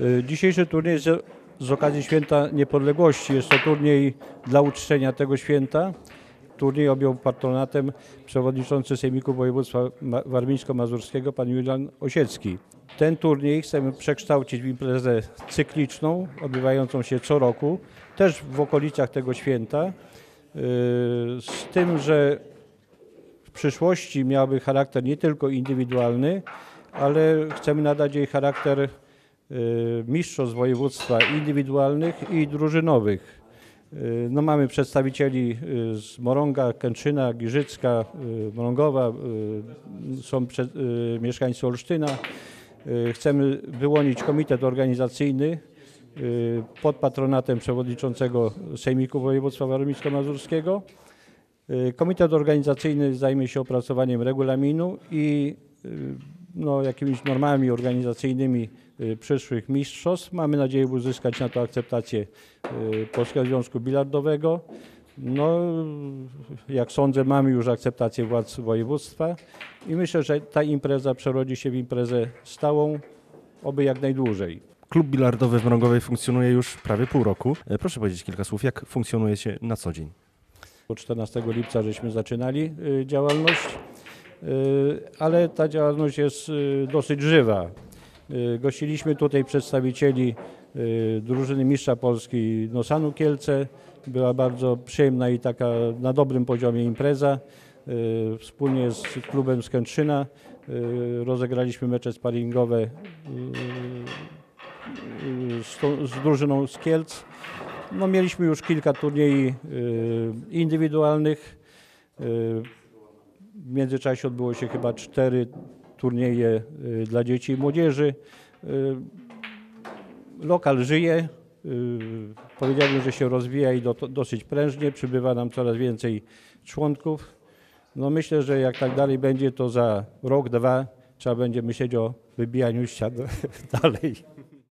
Y, Dzisiejszy turniej z, okazji Święta Niepodległości jest to turniej dla uczczenia tego święta. Turniej objął patronatem przewodniczący Sejmiku Województwa Ma- Warmińsko-Mazurskiego pan Julian Osiecki. Ten turniej chcemy przekształcić w imprezę cykliczną, odbywającą się co roku, też w okolicach tego święta, y, z tym, że w przyszłości miałaby charakter nie tylko indywidualny, ale chcemy nadać jej charakter mistrzostw województwa indywidualnych i drużynowych. Y, No mamy przedstawicieli y, z Morąga, Kęczyna, Giżycka, y, Morągowa, y, są prze- y, mieszkańcy Olsztyna. Y, Chcemy wyłonić komitet organizacyjny y, pod patronatem przewodniczącego Sejmiku Województwa Warmińsko-Mazurskiego. Y, Komitet organizacyjny zajmie się opracowaniem regulaminu i y, no, jakimiś normami organizacyjnymi y, przyszłych mistrzostw. Mamy nadzieję uzyskać na to akceptację y, Polskiego Związku Bilardowego. No, jak sądzę, mamy już akceptację władz województwa i myślę, że ta impreza przerodzi się w imprezę stałą, oby jak najdłużej. Klub bilardowy w Mrągowej funkcjonuje już prawie pół roku. E, Proszę powiedzieć kilka słów, jak funkcjonujecie na co dzień? Od 14 lipca żeśmy zaczynali y, działalność, ale ta działalność jest y, dosyć żywa. Y, Gościliśmy tutaj przedstawicieli y, drużyny mistrza Polski Nosanu Kielce. Była bardzo przyjemna i taka na dobrym poziomie impreza. Y, Wspólnie z klubem z Kętrzyna y, rozegraliśmy mecze sparingowe y, y, z, drużyną z Kielc. No, mieliśmy już kilka turniej y, indywidualnych. W międzyczasie odbyło się chyba cztery turnieje y, dla dzieci i młodzieży. Y, lokal żyje. Y, powiedziałbym, że się rozwija i do, dosyć prężnie. Przybywa nam coraz więcej członków. No myślę, że jak tak dalej będzie, to za rok, dwa trzeba będzie myśleć o wybijaniu ścian dalej.